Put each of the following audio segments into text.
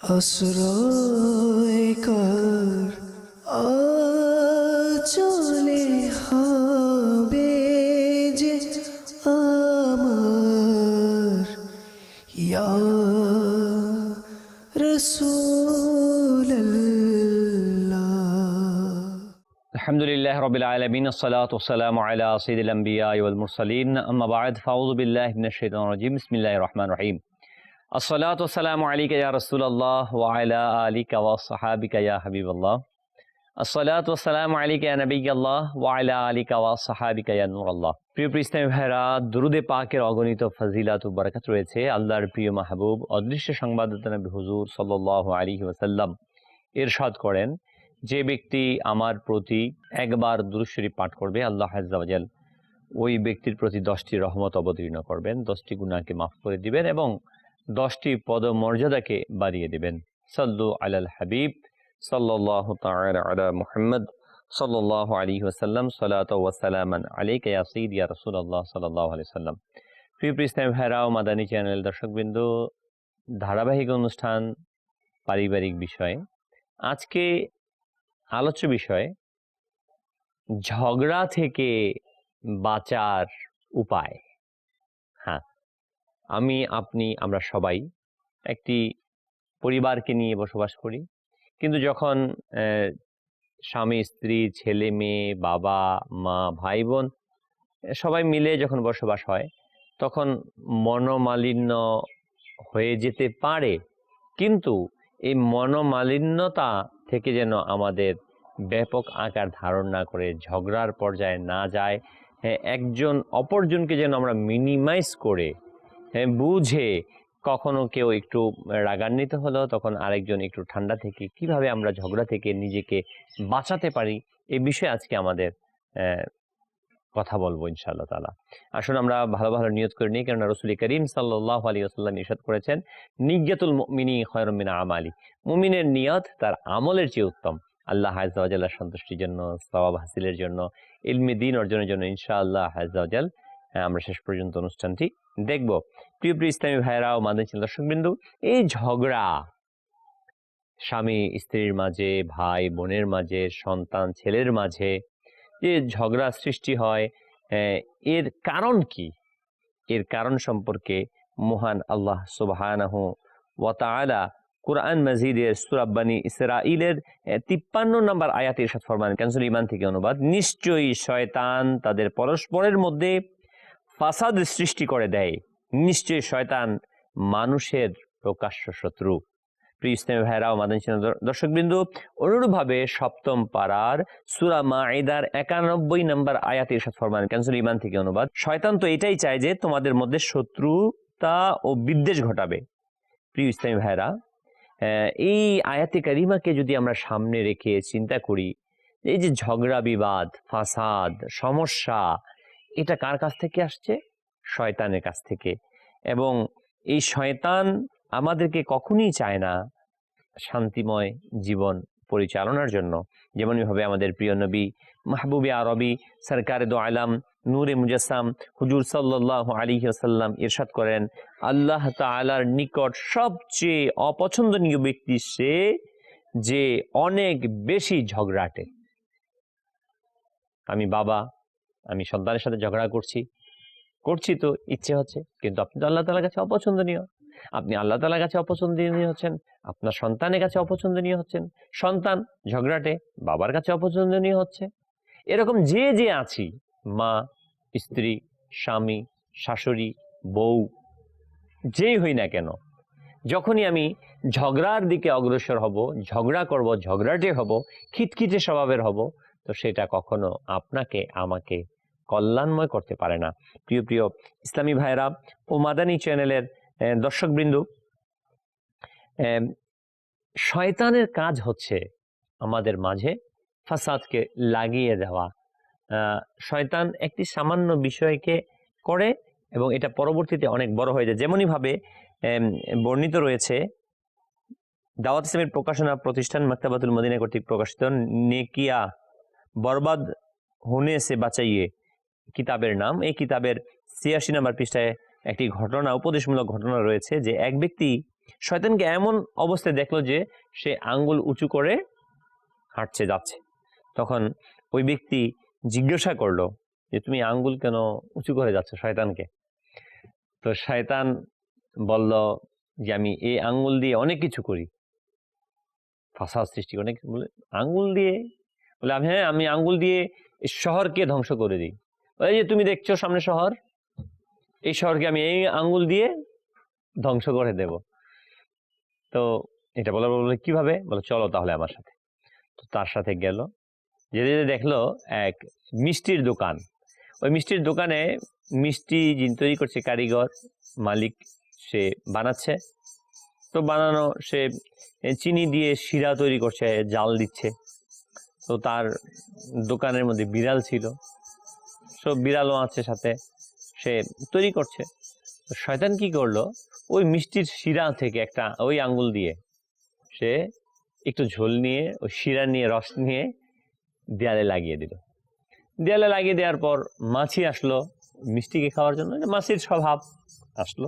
আশ্রয় কর চলে হবে যে আমার ইয়া রসুল্লাহ الحمد لله رب العالمين الصلاة والسلام على سيد الأنبياء والمرسلين أما بعد فأعوذ بالله من الشيطان الرجيم بسم الله الرحمن الرحيم আসসালাতাম আলিকা ইয়া রসুল্লাহ ওয়াইলা আলী কাওয়া সাহাবিকা হাবিবাল্লাহ। আসসালাতাম আলিকা ইয়া নবী আল্লাহ ওয়াইলা আলী কাওয়া সাহাবিকা ইয়া নুরাল্লাহ। প্রিয় প্রিস্তামী ভাইরা দুরুদে পাকের অগণিত ফজিলাত বরকাত রয়েছে আল্লাহর প্রিয় মাহবুব, অদৃশ্য সংবাদদাতা নবী হুজুর সাল্লাহ আলী ওয়াসাল্লাম এরশাদ করেন, যে ব্যক্তি আমার প্রতি একবার দুরুশ্বরী পাঠ করবে, আল্লাহ হাজাল ওই ব্যক্তির প্রতি দশটি রহমত অবতীর্ণ করবেন, দশটি গুণাকে মাফ করে দিবেন এবং দশটি পদমর্যাদাকে বাড়িয়ে দিবেন। সাল্লু আলাল হাবিব সাল্লাহ আলা মুহাম্মদ সাল্লাহ আলী ওসাল্লাম সালাত ওয়াসালামান আলাইকা ইয়া সঈদ ইয়া রসুল্লাহ সাল্লাহ আলি সাল্লাম প্রিয় ইসলাম ভাইরা ও মাদানী চ্যানেল দর্শকবৃন্দ, ধারাবাহিক অনুষ্ঠান, পারিবারিক বিষয়। আজকে আলোচ্য বিষয়, ঝগড়া থেকে বাঁচার উপায়। হ্যাঁ আমি, আপনি, আমরা সবাই একটি পরিবারকে নিয়ে বসবাস করি। কিন্তু যখন স্বামী, স্ত্রী, ছেলে, মেয়ে, বাবা, মা ভাই বোন সবাই মিলে যখন বসবাস হয়, তখন মনোমালিন্য হয়ে যেতে পারে। কিন্তু এই মনোমালিন্যতা থেকে যেন আমাদের ব্যাপক আকার ধারণ না করে, ঝগড়ার পর্যায়ে না যায় হ্যাঁ একজন অপরজনকে যেন আমরা মিনিমাইজ করে বুঝে কখনো কেউ একটু রাগান্বিত হলো, তখন আরেকজন একটু ঠান্ডা থেকে কীভাবে আমরা ঝগড়া থেকে নিজেকে বাঁচাতে পারি এই বিষয়ে আজকে আমাদের কথা বলব ইনশাআল্লাহ তালা আসুন আমরা ভালো ভালো নিয়ত করে নিই, কেননা রসুল করিম সাল্লাহ আলী আসাল্লাম ইরশাদ করেছেন নিজ্ঞাতুল মিনি খয়রমিনা আমালি। মুমিনের নিয়ত তার আমলের চেয়ে উত্তম। আল্লাহ হাজাল্লাহ সন্তুষ্টির জন্য সবাব হাসিলের জন্য, ইলমি দিন অর্জনের জন্য ইনশাআল্লাহ হাজাল আমরা শেষ পর্যন্ত অনুষ্ঠানটি দেখব। প্রিয় প্রিয় ইসলামী ভাইরা ও মাদানী ছিল দর্শকবৃন্দু, এই ঝগড়া স্বামী স্ত্রীর মাঝে, ভাই বোনের মাঝে, সন্তান ছেলের মাঝে যে ঝগড়া সৃষ্টি হয় এর কারণ কি? এর কারণ সম্পর্কে মহান আল্লাহ সুবহানাহু ওয়া তাআলা কোরআন মাজিদের সুরাব্বানি ইসরাইলের তিপ্পান্ন নম্বর আয়াত ইরশাদ ফরমান ক্যান্সুল ইমান থেকে অনুবাদ, নিশ্চয়ই শয়তান তাদের পরস্পরের মধ্যে ফাসাদ সৃষ্টি করে দেয়। নিশ্চয়ই শয়তান মানুষের প্রকাশ্য শত্রু। প্রিয় ইসলামী ভাইরা ও মাদানী দর্শকবৃন্দু, অনুরূপভাবে সপ্তম পাড়ার সুরা মাইদার একানব্বই নম্বর আয়াত ইরশাদ ফরমান ক্যান্সুল ইমান থেকে অনুবাদ। শয়তান তো এটাই চায় যে তোমাদের মধ্যে শত্রুতা ও বিদ্বেষ ঘটাবে। প্রিয় ইসলামী ভাইরা এই আয়াতে কারিমাকে যদি আমরা সামনে রেখে চিন্তা করি, এই যে ঝগড়া বিবাদ, ফাসাদ, সমস্যা এটা কার কাছ থেকে আসছে? শয়তানের কাছ থেকে। এবং এই শয়তান আমাদেরকে কখনই চায় না শান্তিময় জীবন পরিচালনার জন্য। যেমনভাবে আমাদের প্রিয় নবী মাহবুবে আরবি সরকার দো আলাম নূরে মুজাসাম হুজুর সাল্লাহ আলী আসাল্লাম ইরশাদ করেন, আল্লাহ তালার নিকট সবচেয়ে অপছন্দনীয় ব্যক্তি সে যে অনেক বেশি ঝগড়াটে। আমি বাবা আমি সন্তানের সাথে ঝগড়া করছি। করছি তো, ইচ্ছে হচ্ছে, কিন্তু আপনি তো আল্লাহ তালার কাছে অপছন্দনীয়। আপনি আল্লাহ তালার কাছে অপছন্দনীয় হচ্ছেন, আপনার সন্তানের কাছে অপছন্দনীয় হচ্ছেন, সন্তান ঝগড়াটে বাবার কাছে অপছন্দনীয় হচ্ছে। এরকম যে যে আছি, মা, স্ত্রী, স্বামী, শাশুড়ি, বউ, যেই হই না কেন, যখনই আমি ঝগড়ার দিকে অগ্রসর হব, ঝগড়া করব, ঝগড়াটে হব, খিটখিটে স্বভাবের হব, তো সেটা কখনো আপনাকে, আমাকে কল্যাণময় করতে পারে না। প্রিয় প্রিয় ইসলামী ভাইরা ও মাদানী চ্যানেলের দর্শকবৃন্দ শয়তানের কাজ হচ্ছে আমাদের মাঝে ফাসাদকে লাগিয়ে দেওয়া। শয়তান একটি সামান্য বিষয়কে করে এবং এটা পরবর্তীতে অনেক বড় হয়ে যায়। যেমনই ভাবে আম, বর্ণিত রয়েছে দাওয়াত ইসলামের প্রকাশনা প্রতিষ্ঠান মাক্তাবাতুল মদিনা কর্তৃক প্রকাশিত নেকিয়া বরবাদ হুনে সে বাঁচাইয়ে। কিতাবের নাম। এই কিতাবের ছিয়াশি নম্বর পৃষ্ঠায় একটি ঘটনা, উপদেশমূলক ঘটনা রয়েছে যে এক ব্যক্তি শয়তানকে এমন অবস্থায় দেখল যে সে আঙ্গুল উঁচু করে হাঁটছে, যাচ্ছে। তখন ওই ব্যক্তি জিজ্ঞাসা করল যে, তুমি আঙ্গুল কেন উঁচু করে যাচ্ছ শয়তানকে? তো শয়তান বলল যে, আমি এই আঙ্গুল দিয়ে অনেক কিছু করি। ফাসাদ সৃষ্টি অনেক বলে, আঙ্গুল দিয়ে? বলে, আমি হ্যাঁ আমি আঙ্গুল দিয়ে শহরকে ধ্বংস করে দিই। ওই যে তুমি দেখছ সামনে শহর, এই শহরকে আমি এই আঙ্গুল দিয়ে ধ্বংস করে দেব। তো এটা বলার বলে কীভাবে? বলে, চলো তাহলে আমার সাথে। তো তার সাথে গেল। যেতে যেতে দেখল এক মিষ্টির দোকান। ওই মিষ্টির দোকানে মিষ্টি তৈরি করছে, কারিগর মালিক সে বানাচ্ছে। তো বানানো সে চিনি দিয়ে শিরা তৈরি করছে, জাল দিচ্ছে। তো তার দোকানের মধ্যে বিড়াল ছিল। সব বিড়ালও আছে সাথে। সে তৈরি করছে। শয়তান কি করল? ওই মিষ্টির শিরা থেকে একটা, ওই আঙ্গুল দিয়ে সে একটু ঝোল নিয়ে, ওই শিরা নিয়ে, রস নিয়ে দেয়ালে লাগিয়ে দিল। দেয়ালে লাগিয়ে দেওয়ার পর মাছি আসলো মিষ্টিকে খাওয়ার জন্য। মাছির স্বভাব আসলো।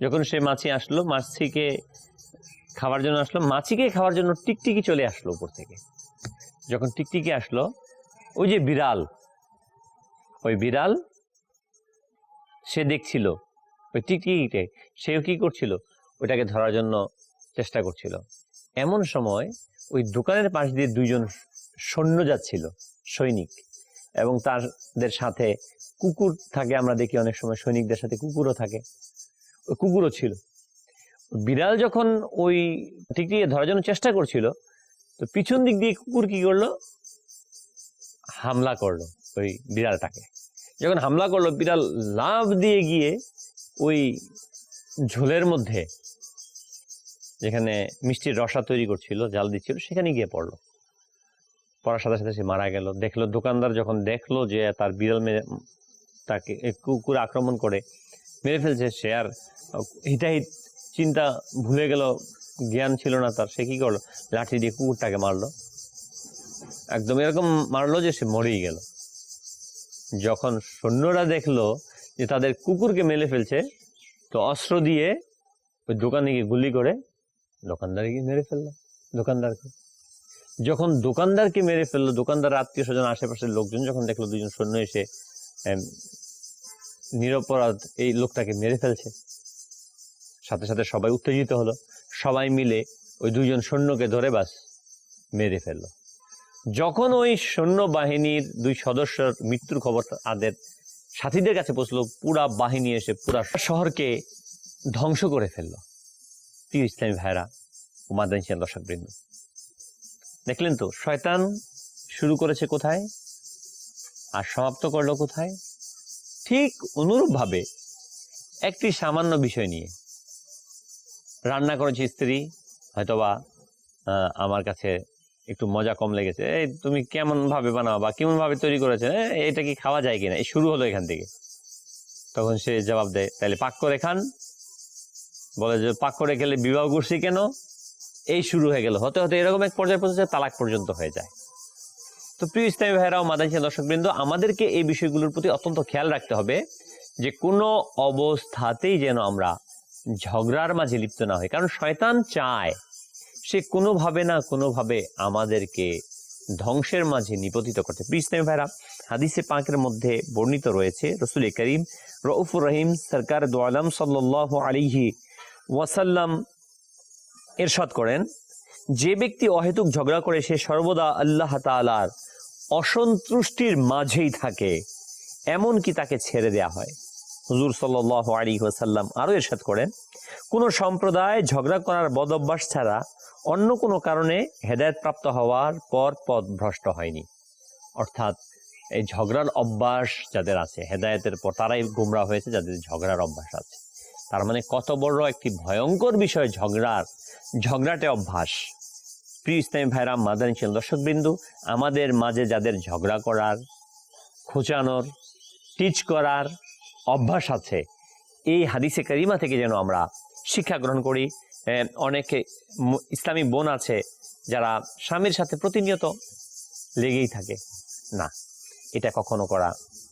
যখন সে মাছি আসলো, মাছিকে খাওয়ার জন্য আসলো, মাছিকে খাওয়ার জন্য টিকটিকি চলে আসলো উপর থেকে। যখন টিকটিকি আসলো, ওই যে বিড়াল ওই বিড়াল, সে দেখছিল, ওই টিকটিকিকে সেও কি করছিল? ওইটাকে ধরার জন্য চেষ্টা করছিল। এমন সময় ওই দোকানের পাশ দিয়ে দুইজন সৈন্য যাচ্ছিল, সৈনিক। এবং তাদের সাথে কুকুর থাকে, আমরা দেখি অনেক সময় সৈনিকদের সাথে কুকুরও থাকে। ওই কুকুরও ছিল। বিড়াল যখন ওই টিকটিকে ধরার জন্য চেষ্টা করছিল, তো পিছন দিক দিয়ে কুকুর কি করল? হামলা করল। ওই বিড়ালটাকে। যখন হামলা করল, বিড়াল লাভ দিয়ে গিয়ে ওই ঝোলের মধ্যে যেখানে মিষ্টির রসা তৈরি করছিল, জাল দিচ্ছিল, সেখানে গিয়ে পড়ল। পড়ার সাথে সাথে সে মারা গেল। দেখল, দোকানদার যখন দেখল যে তার বিড়াল মেরে তাকে কুকুর আক্রমণ করে মেরে ফেলছে, সে আর হিতাহিত চিন্তা ভুলে গেল, জ্ঞান ছিল না তার। সে কি করল? লাঠি দিয়ে কুকুরটাকে মারলো। একদম এরকম মারলো যে সে মরেই গেল। যখন সৈন্যরা দেখল যে তাদের কুকুরকে মেলে ফেলছে, তো অস্ত্র দিয়ে ওই দোকানে গিয়ে গুলি করে দোকানদারকে মেরে ফেলল, দোকানদারকে। যখন দোকানদারকে মেরে ফেলল, দোকানদার, আত্মীয় স্বজন, আশেপাশের লোকজন যখন দেখল দুজন সৈন্য এসে নিরপরাধ এই লোকটাকে মেরে ফেলছে, সাথে সাথে সবাই উত্তেজিত হলো। সবাই মিলে ওই দুজন সৈন্যকে ধরে বাস মেরে ফেলল। যখন ওই সৈন্য বাহিনীর দুই সদস্যর মৃত্যুর খবর তাদের সাথীদের কাছে পৌঁছলো, পুরা বাহিনী এসে পুরা শহরকে ধ্বংস করে ফেলল। প্রিয় ইসলামী ভাইরা ও মাদানিসিয়ান দর্শক বৃন্দ দেখলেন তো, শয়তান শুরু করেছে কোথায়? আর সমাপ্ত করল কোথায়? ঠিক অনুরূপভাবে একটি সামান্য বিষয় নিয়ে। রান্না করেছে স্ত্রী, হয়তোবা আমার কাছে একটু মজা কম লেগেছে। এই তুমি কেমন ভাবে বানাও বা কেমন ভাবে তৈরি করেছে এটা কি খাওয়া যায় কিনা? এই শুরু হলো এখান থেকে। তখন সে জবাব দেয় তাহলে পাক করে খান। বলে যে, পাক করে খেলে বিবাহ করছি কেন? এই শুরু হয়ে গেল। হতে হতে এরকম এক পর্যায়ে পৌঁছে তালাক পর্যন্ত হয়ে যায়। তো প্রিয় ইসলামী ভাইরাও মাদানী দর্শকবৃন্দ, আমাদেরকে এই বিষয়গুলোর প্রতি অত্যন্ত খেয়াল রাখতে হবে যে, কোনো অবস্থাতেই যেন আমরা ঝগড়ার মাঝে লিপ্ত না হই। কারণ শয়তান চায় সে কোনোভাবে না কোনোভাবে আমাদেরকে ধ্বংসের মাঝে নিপতিত করতে। প্রিয় ভাইরা, হাদিসে পাকের মধ্যে বর্ণিত রয়েছে, রসুল করিম রউফুর রহিম সরকার দোয়ালাম সাল্লাহ আলিহি ওয়াসাল্লাম এরশাদ করেন, যে ব্যক্তি অহেতুক ঝগড়া করে, সে সর্বদা আল্লাহ তাআলার অসন্তুষ্টির মাঝেই থাকে এমন কি তাকে ছেড়ে দেয়া হয়। হুজুর সাল্লাহ আলী ওয়াসাল্লাম আরও এরশাদ করেন, কোনো সম্প্রদায় ঝগড়া করার বদ অভ্যাস ছাড়া অন্য কোনো কারণে হেদায়ত প্রাপ্ত হওয়ার পর পথ ভ্রষ্ট হয়নি। অর্থাৎ এই ঝগড়ার অভ্যাস যাদের আছে, হেদায়েতের পর তারাই গুমরা হয়েছে যাদের ঝগড়ার অভ্যাস আছে। তার মানে কত বড় একটি ভয়ঙ্কর বিষয় ঝগড়ার, ঝগড়াটে অভ্যাস। প্রিয় ইসলামী ভাইরাম মাদানী ছিল দর্শকবিন্দু, আমাদের মাঝে যাদের ঝগড়া করার, খোঁচানোর, টিচ করার অভ্যাস আছে, এই হাদিসে কারিমা থেকে যেন আমরা শিক্ষা গ্রহণ করি অনেকে ইসলামী বোন আছে যারা স্বামীর সাথে প্রতিনিয়ত লেগেই থাকে। না, এটা কখনো করা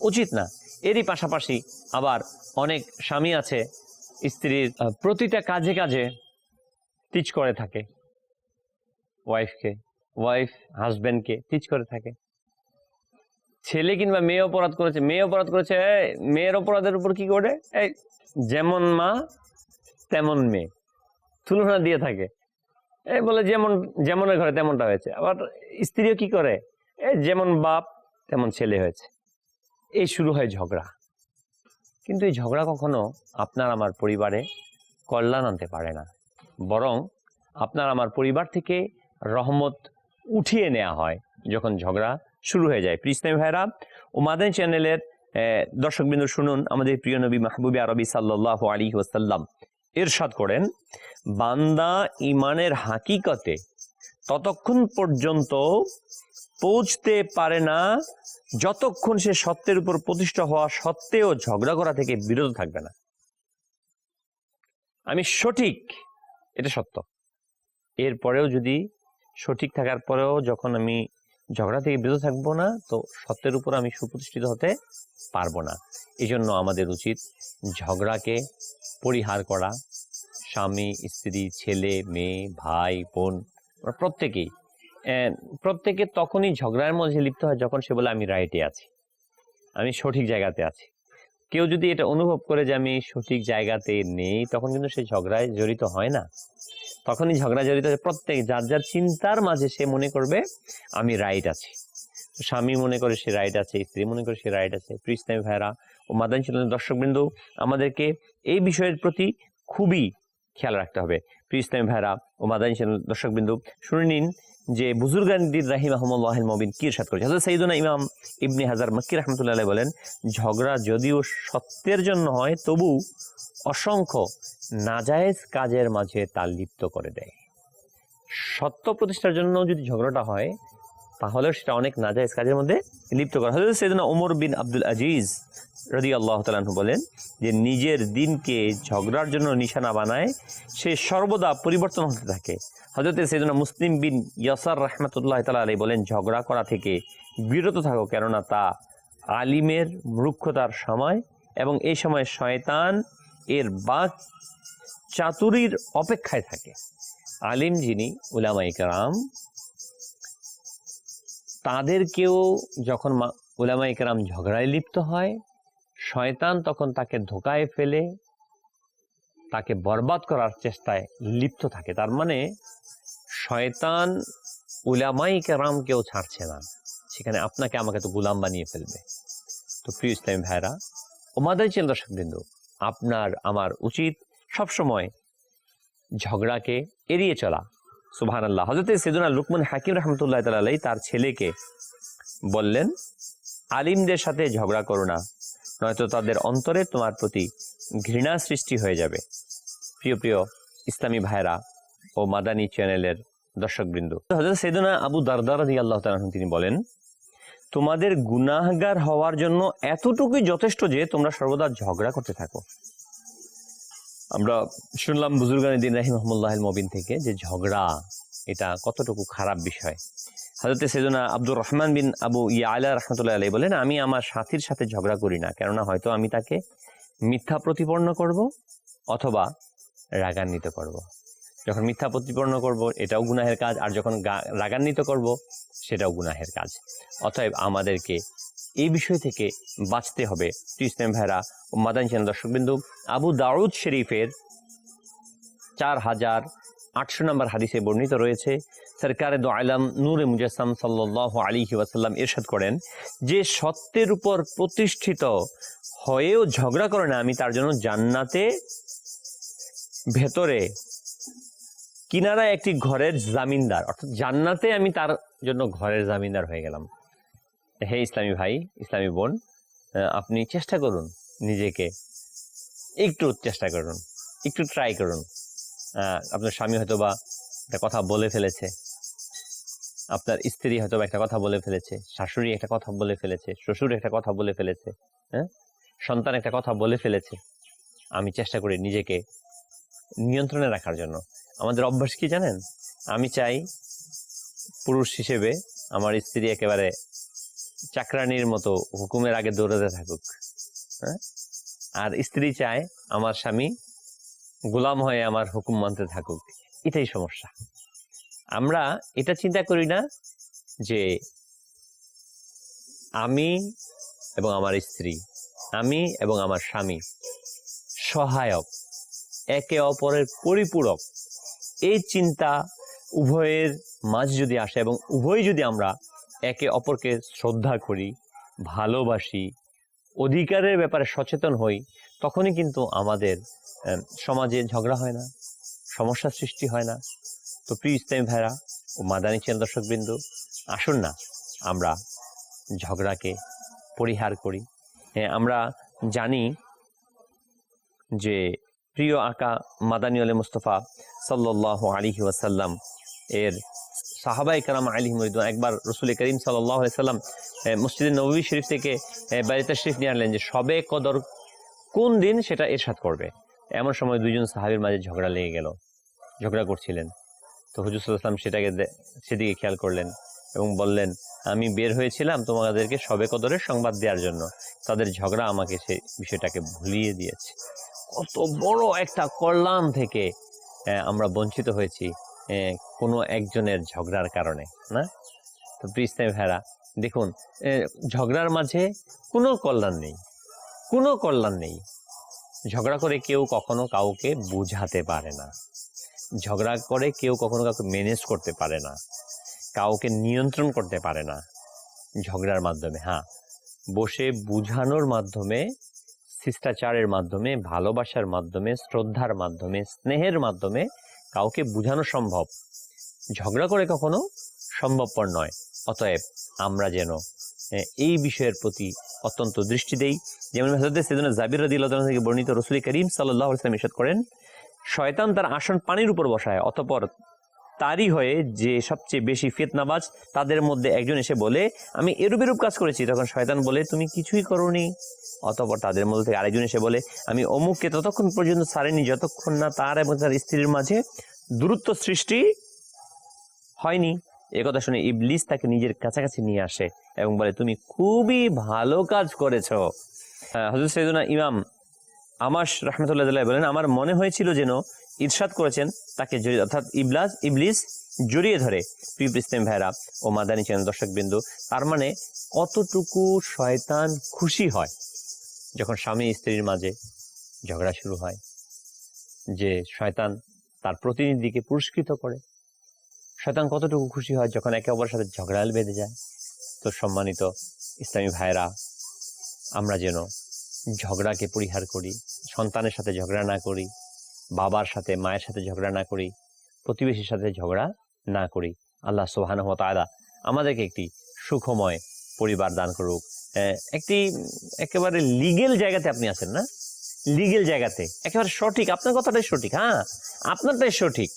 উচিত না। এরই পাশাপাশি আবার অনেক স্বামী আছে, স্ত্রীর প্রতিটা কাজে কাজে টিচ করে থাকে। ওয়াইফকে ওয়াইফ হাজবেন্ডকে টিচ করে থাকে। ছেলে কিংবা মেয়ে অপরাধ করেছে, মেয়ে অপরাধ করেছে মেয়ের অপরাধের উপর কি করে? এই যেমন মা, তেমন মেয়ে। তুলনা দিয়ে থাকে। এ বলে যেমন, যেমনের ঘরে তেমনটা হয়েছে। আবার স্ত্রীও কি করে? এ যেমন বাপ, তেমন ছেলে হয়েছে। এই শুরু হয় ঝগড়া। কিন্তু এই ঝগড়া কখনো আপনার আমার পরিবারে কল্যাণ আনতে পারে না। বরং আপনার আমার পরিবার থেকে রহমত উঠিয়ে নেওয়া হয় যখন ঝগড়া শুরু হয়ে যায়। প্রিসনাই ভাইরা ও মাদান চ্যানেলের দর্শক বিন্দু শুনুন আমাদের প্রিয় নবী মাহবুবী আরবি সাল্লাহ আলী ওসাল্লাম এরশাদ করেন, বান্দা ইমানের হাকিকতে ততক্ষণ পর্যন্ত পৌঁছতে পারে না, যতক্ষণ সে সত্যের উপর প্রতিষ্ঠা হওয়া সত্ত্বেও ঝগড়া করা থেকে বিরত থাকবে না। আমি সঠিক, এটা সত্য। এরপরেও যদি সঠিক থাকার পরেও যখন আমি ঝগড়া থেকে বিরত থাকব না, তো সত্যের উপর আমি সুপ্রতিষ্ঠিত হতে পারব না। এই জন্য আমাদের উচিত ঝগড়াকে পরিহার করা। স্বামী, স্ত্রী, ছেলে, মেয়ে, ভাই, বোন প্রত্যেকেই প্রত্যেকে তখনই ঝগড়ার মধ্যে লিপ্ত হয় যখন সে বলে, আমি রাইটে আছি। আমি সঠিক জায়গাতে আছি। কেউ যদি এটা অনুভব করে যে, আমি সঠিক জায়গাতে নেই, তখন কিন্তু সে ঝগড়ায় জড়িত হয় না। তখনই ঝগড়া জড়িত প্রত্যেক, যার যার চিন্তার মাঝে সে মনে করবে, আমি রাইট আছি। স্বামী মনে করে সে রাইট আছে, স্ত্রী মনে করে সে রাইট আছে। প্রিস্তামী ভাইরা ও মাদান চ্যানেলের দর্শকবৃন্দ, আমাদেরকে এই বিষয়ের প্রতি খুবই খেয়াল রাখতে হবে। প্রিস্তামী ভাইরা ও মাদান চ্যানেল দর্শকবৃন্দ, শুনে নিন যে বুজুর্গানদির রাহিম আহমদ মবিন কি ইরশাদ করেছে। হযরত সাইয়্যিদুনা ইমাম ইবনে হাজার মক্কি রহমতুল্লাহ বলেন, ঝগড়া যদিও সত্যের জন্য হয়, তবু অসংখ্য নাজায়েজ কাজের মাঝে তা লিপ্ত করে দেয়। সত্য প্রতিষ্ঠার জন্য যদি ঝগড়াটা হয় তাহলে সেটা অনেক নাজায়েজ কাজের মধ্যে লিপ্ত করা। হযরত সাইয়্যিদুনা ওমর বিন আব্দুল আজিজ রাদিয়াল্লাহু তাআলা আনহু বলেন যে নিজের দিনকে ঝগড়ার জন্য নিশানা বানায়, সে সর্বদা পরিবর্তন হতে থাকে। হজরত সেদিন মুসলিম বিন ইয়াসার রহমতুল্লাহ তালা আলী বলেন, ঝগড়া করা থেকে বিরত থাকো, কেননা তা আলিমের মূর্খতার সময় এবং এই সময় শয়তান এর বাক চাতুরির অপেক্ষায় থাকে। আলিম যিনি উলামাই কারাম তাদেরকেও যখন মা- উলামাই কারাম ঝগড়ায় লিপ্ত হয়, শয়তান তখন তাকে ধোকায় ফেলে, তাকে বরবাদ করার চেষ্টায় লিপ্ত থাকে। তার মানে শয়তান উলামাই কেরামকেও ছাড়ছে না। সেখানে আপনাকে আমাকে তো গুলাম বানিয়ে ফেলবে। তো প্রিয় ইসলামী ভাইরা ও মাদাই চেন দর্শক বিন্দু আপনার, আমার উচিত সবসময় ঝগড়াকে এড়িয়ে চলা। সুবহান আল্লাহ হজরত সেদুনা লুকমান হাকিম রহমতুল্লাহ তালাই তার ছেলেকে বললেন, আলিমদের সাথে ঝগড়া করো না, নয়তো তাদের অন্তরে তোমার প্রতি ঘৃণা সৃষ্টি হয়ে যাবে। প্রিয় প্রিয় ইসলামী ভাইরা ও মাদানী চ্যানেলের দর্শকবৃন্দ হজরত সৈদনা আবু দারদার আল্লাহ তাআলা তিনি বলেন, তোমাদের গুনাহগার হওয়ার জন্য এতটুকুই যথেষ্ট যে তোমরা সর্বদা ঝগড়া করতে থাকো। আমরা শুনলাম বুজুর্গানি দিন রাহিম রহমুল্লাহ মবিন থেকে যে ঝগড়া, এটা কতটুকু খারাপ বিষয় হজরত সেদনা আব্দুর রহমান বিন আবু ইয়ালা রহমতুল্লাহ আলাই বলেন, আমি আমার সাথীর সাথে ঝগড়া করি না, কেননা হয়তো আমি তাকে মিথ্যা প্রতিপন্ন করব অথবা রাগান্বিত করব। যখন মিথ্যা প্রতিপন্ন করব, এটাও গুনাহের কাজ, আর যখন রাগান্বিত করব, সেটাও গুনাহের কাজ অতএব আমাদেরকে এই বিষয় থেকে বাঁচতে হবে। ইসলাম ভাইরা ও মাদান চ্যানেল দর্শকবিন্দু, আবু দাউদ শরীফের চার হাজার আটশো নম্বর হাদিসে বর্ণিত রয়েছে, সরকারে দো আলম নূরে মুজাসম সাল্লাহ আলী ওয়াসাল্লাম এরশাদ করেন, যে সত্যের উপর প্রতিষ্ঠিত হয়েও ঝগড়া করে না, আমি তার জন্য জান্নাতে ভেতরে কিনারা একটি ঘরের জামিনদার। অর্থাৎ জান্নাতে আমি তার জন্য ঘরের জামিনদার হয়ে গেলাম। হে ইসলামী ভাই, ইসলামী বোন আপনি চেষ্টা করুন নিজেকে একটু চেষ্টা করুন, একটু ট্রাই করুন। আপনার স্বামী হয়তো বা একটা কথা বলে ফেলেছে, আপনার স্ত্রী হয়তো একটা কথা বলে ফেলেছে, শাশুড়ি একটা কথা বলে ফেলেছে, শ্বশুর একটা কথা বলে ফেলেছে হ্যাঁ? সন্তান একটা কথা বলে ফেলেছে। আমি চেষ্টা করি নিজেকে নিয়ন্ত্রণে রাখার জন্য। আমাদের অভ্যাস কি জানেন? আমি চাই পুরুষ হিসেবে আমার স্ত্রী একেবারে চাকরানির মতো হুকুমের আগে দৌড়াতে থাকুক হ্যাঁ? আর স্ত্রী চায় আমার স্বামী গোলাম হয়ে আমার হুকুম মানতে থাকুক, এটাই সমস্যা। আমরা এটা চিন্তা করি না যে আমি এবং আমার স্ত্রী, আমি এবং আমার স্বামী সহায়ক, একে অপরের পরিপূরক। এই চিন্তা উভয়ের মাঝ যদি আসে এবং উভয় যদি আমরা একে অপরকে শ্রদ্ধা করি ভালোবাসি অধিকারের ব্যাপারে সচেতন হই তখনই কিন্তু আমাদের সমাজে ঝগড়া হয় না সমস্যার সৃষ্টি হয় না। তো প্রিয় ইসলামী ভাইরা ও মাদানী চেন দর্শকবৃন্দ আসুন না আমরা ঝগড়াকে পরিহার করি। হ্যাঁ, আমরা জানি যে প্রিয় আঁকা মাদানী আলী মুস্তফা সাল্লাহ আলিহি ওয়াসাল্লাম এর সাহাবাই কালাম আলী মরিদুন একবার রসুল করিম সাল্লাহ সাল্লাম মসজিদ নবী শরীফ থেকে বাড়িতে শরীফ নিয়ে আনলেন যে সবে কদর কোন দিন সেটা এরশাদ করবে? এমন সময় দুইজন সাহাবির মাঝে ঝগড়া লেগে গেল, ঝগড়া করছিলেন। তো হুজুর সাল্লাম সেটাকে সেদিকে খেয়াল করলেন এবং বললেন, আমি বের হয়েছিলাম তোমাদেরকে সবে কদরের সংবাদ দেওয়ার জন্য। তাদের ঝগড়া আমাকে সে বিষয়টাকে ভুলিয়ে দিয়েছে। কত বড় একটা কল্যাণ থেকে আমরা বঞ্চিত হয়েছি। কোনো একজনের ঝগড়ার কারণে, না? তো প্রিস্তাই ভেড়া দেখুন ঝগড়ার মাঝে কোনো কল্যাণ নেই, কোনো কল্যাণ নেই। ঝগড়া করে কেউ কখনো কাউকে বুঝাতে পারে না। ঝগড়া করে কেউ কখনো কাউকে ম্যানেজ করতে পারে না, কাউকে নিয়ন্ত্রণ করতে পারে না ঝগড়ার মাধ্যমে হ্যাঁ। বসে বুঝানোর মাধ্যমে, শিষ্টাচারের মাধ্যমে, ভালোবাসার মাধ্যমে, শ্রদ্ধার মাধ্যমে, স্নেহের মাধ্যমে কাউকে বোঝানো সম্ভব। ঝগড়া করে কখনো সম্ভবপর নয়। অতএব আমরা যেন এই বিষয়ের প্রতি অত্যন্ত দৃষ্টি দেই। যেমন সেদিন জাবির রদি আল্লাহ থেকে বর্ণিত রসুল করিম সাল্লাহ ইসলাম ইসাদ করেন, শয়তান তার আসন পানির উপর বসায়, অতপর তারই হয়ে যে সবচেয়ে বেশি ফিতনাবাজ তাদের মধ্যে একজন এসে বলে, আমি এরূপ এরূপ কাজ করেছি। তখন শয়তান বলে, তুমি কিছুই করনি। অতপর তাদের মধ্যে থেকে আরেকজন এসে বলে, আমি অমুককে ততক্ষণ পর্যন্ত ছাড়েনি যতক্ষণ না তার এবং তার স্ত্রীর মাঝে দূরত্ব সৃষ্টি হয়নি। এ কথা শুনে ইবলিস তাকে নিজের কাছাকাছি নিয়ে আসে এবং বলে, তুমি খুবই ভালো কাজ করেছ। হজরত সৈদুনা ইমাম আমাস রহমতুল্লাহ বলেন, আমার মনে হয়েছিল যেন ইরশাদ করেছেন তাকে অর্থাৎ ইবলাস, ইবলিস জড়িয়ে ধরে ইসলাম ভাইরা ও মাদানী চ্যানেল দর্শক বিন্দু তার মানে কতটুকু শয়তান খুশি হয় যখন স্বামী স্ত্রীর মাঝে ঝগড়া শুরু হয়, যে শয়তান তার প্রতিনিধিকে পুরস্কৃত করে। শয়তান কতটুকু খুশি হয় যখন একে অপরের সাথে ঝগড়াল বেঁধে যায়। তো সম্মানিত ইসলামী ভাইরা আমরা যেন ঝগড়াকে পরিহার করি, সন্তানের সাথে ঝগড়া না করি বাবার সাথে, মায়ের সাথে ঝগড়া না করি, প্রতিবেশীর সাথে ঝগড়া না করি। আল্লাহ সোহান তালা আমাদেরকে একটি সুখময় পরিবার দান করুক। একটি একেবারে লিগেল জায়গাতে আপনি আছেন না? লিগেল জায়গাতে। একেবারে সঠিক। আপনার কথাটাই সঠিক হ্যাঁ? আপনারটাই সঠিক।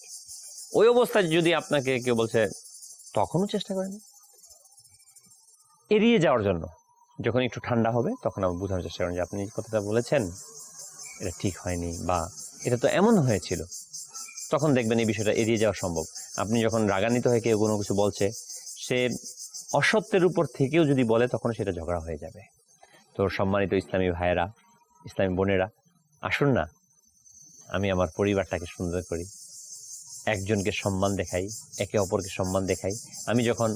ওই অবস্থায় যদি আপনাকে কেউ বলছে, তখনও চেষ্টা করেন। এড়িয়ে যাওয়ার জন্য। যখন একটু ঠান্ডা হবে, তখন আমি বোঝানোর চেষ্টা করেন যে, আপনি কথাটা বলেছেন, এটা ঠিক হয়নি বা এটা তো এমন হয়েছিল। তখন দেখবেন এই বিষয়টা এড়িয়ে যাওয়া সম্ভব। আপনি যখন রাগান্বিত হয়ে কেউ কোনো কিছু বলছে, সে অসত্যের উপর থেকেও যদি বলে, তখন সেটা ঝগড়া হয়ে যাবে। তো সম্মানিত ইসলামী ভাইয়েরা, ইসলামী বোনেরা, আসুন না, আমি আমার পরিবারটাকে সুন্দর করি। একজনকে সম্মান দেখাই, একে অপরকে সম্মান দেখাই। আমি যখন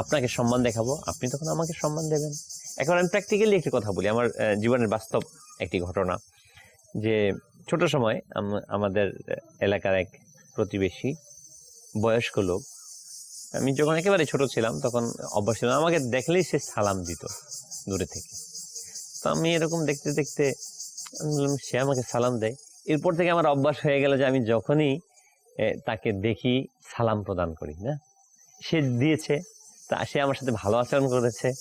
আপনাকে সম্মান দেখাবো, আপনি তখন আমাকে সম্মান দেবেন। এখন আমি প্র্যাকটিক্যালি একটি কথা বলি। আমার জীবনের বাস্তব একটি ঘটনা। যে ছোট সময় আম- আমাদের এলাকার এক প্রতিবেশী, বয়স্ক লোক, আমি যখন একেবারে ছোট ছিলাম তখন অভ্যাস ছিল আমাকে দেখলেই সে সালাম দিত দূরে থেকে। তো আমি এরকম দেখতে দেখতে বললাম, সে আমাকে সালাম দেয়? এরপর থেকে আমার অভ্যাস হয়ে গেল যে আমি যখনই তাকে দেখি সালাম প্রদান করি, না? সে দিয়েছে, তা সে আমার সাথে ভালো আচরণ করেছে,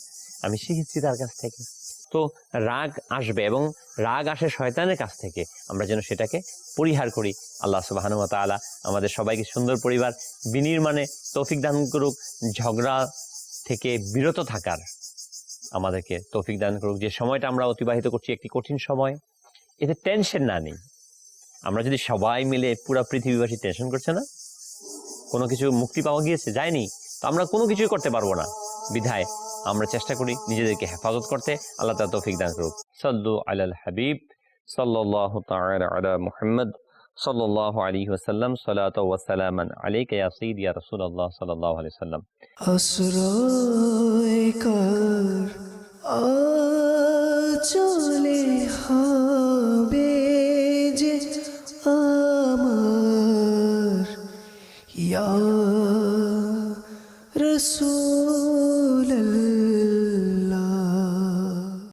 আমি শিখেছি তার কাছ থেকে। তো রাগ আসবে এবং রাগ আসে শয়তানের কাছ থেকে। আমরা যেন সেটাকে পরিহার করি। আল্লাহ সুবাহানু তাআলা আমাদের সবাইকে সুন্দর পরিবার বিনির্মাণে তৌফিক দান করুক, ঝগড়া থেকে বিরত থাকার আমাদেরকে তৌফিক দান করুক। যে সময়টা আমরা অতিবাহিত করছি একটি কঠিন সময়, এতে টেনশন না নেই। আমরা যদি সবাই মিলে পুরো পৃথিবীবাসী টেনশন করছে না? কোনো কিছু মুক্তি পাওয়া গিয়েছে? যায়নি? তো আমরা কোনো কিছুই করতে পারব না। বিধায় আমরা চেষ্টা করি নিজেদেরকে হেফাজত করতে। আল্লাহ তালা তৌফিক দান করুক। সাল্লু আলাল হাবিব তাআলা আলা মুহাম্মদ, সাল্লাল্লাহু আলাইহি ওয়াসাল্লাম, সালাতু ওয়া সালামান আলাইকা ইয়া সাইয়্যিদি ইয়া রাসূলুল্লাহ সাল্লাল্লাহু আশ্রয় কর চলে হবে যে আমার, ইয়া